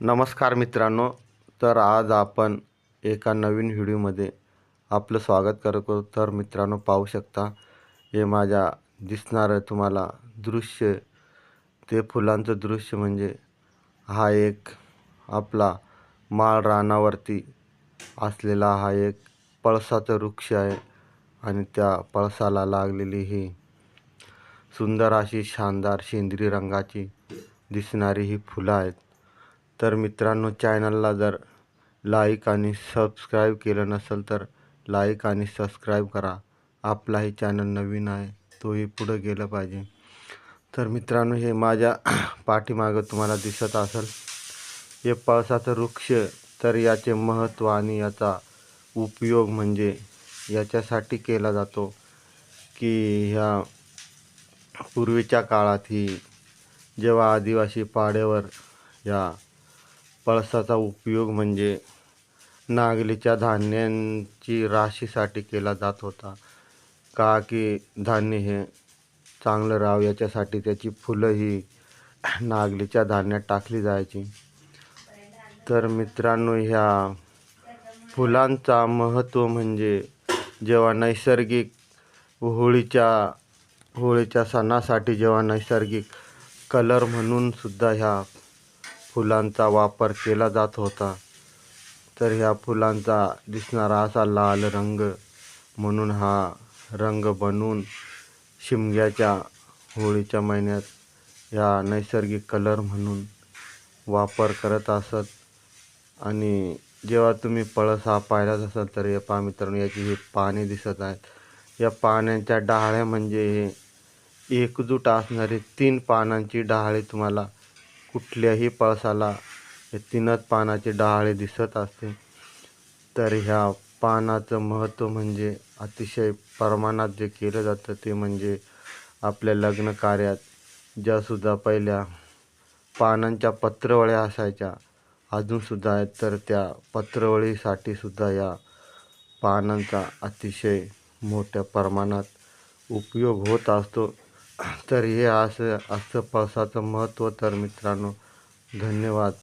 नमस्कार मित्रांनो तर आज आपण एका नवीन व्हिडिओमध्ये आपलं स्वागत करतो तर मित्रांनो पाहू शकता हे माझ्या दिसणारं तुम्हाला दृश्य ते फुलांचं दृश्य म्हणजे हा एक आपला माळ रानावरती असलेला हा एक पळसाचं वृक्ष आहे आणि त्या पळसाला लागलेली ही सुंदर अशी शानदार सेंद्रिय रंगाची दिसणारी ही फुलं आहेत. तर मित्रांनो चॅनलला जर लाईक आणि सबस्क्राईब केलं नसेल तर लाईक आणि सबस्क्राईब करा. आपलाही चॅनल नवीन आहे तोही पुढं गेलं पाहिजे. तर मित्रांनो हे माझ्या पाठीमागं तुम्हाला दिसत असेल. हे पळसाचं वृक्ष तर याचे महत्त्व आणि याचा उपयोग म्हणजे याच्यासाठी केला जातो की ह्या पूर्वीच्या काळात ही जेव्हा आदिवासी पाड्यावर या पळसाचा उपयोग म्हणजे नागलीच्या धान्यांची राशीसाठी केला जात होता. का की धान्य हे चांगलं राहावं? याच्यासाठी त्याची फुलं ही नागलीच्या धान्यात टाकली जायची. तर मित्रांनो ह्या फुलांचा महत्त्व म्हणजे जेव्हा नैसर्गिक होळीच्या होळीच्या सणासाठी जेव्हा नैसर्गिक कलर म्हणून सुद्धा ह्या फुलांचा वापर केला जात होता. तर ह्या फुलांचा दिसणारा असा लाल रंग म्हणून हा रंग बनवून शिमग्याच्या होळीच्या महिन्यात ह्या नैसर्गिक कलर म्हणून वापर करत असत. आणि जेव्हा तुम्ही पळस हा पाहिलाच असाल तर या पहा मित्रांनो याची ही पाने दिसत आहेत. या पाण्याच्या डहाळ्या म्हणजे हे एकजूट असणारे तीन पानांची डहाळे तुम्हाला कुठल्याही पळसाला हे तीनच पानाचे डहाळे दिसत असते. तर ह्या पानाचं महत्त्व म्हणजे अतिशय प्रमाणात जे केलं जातं ते म्हणजे आपल्या लग्न कार्यात ज्यासुद्धा पहिल्या पानांच्या पत्रवळ्या असायच्या अजूनसुद्धा आहेत. तर त्या पत्रवळीसाठी सुद्धा या पानांचा अतिशय मोठ्या प्रमाणात उपयोग होत असतो. तर हे असं असं पावसाचं महत्त्व तर मित्रांनो धन्यवाद.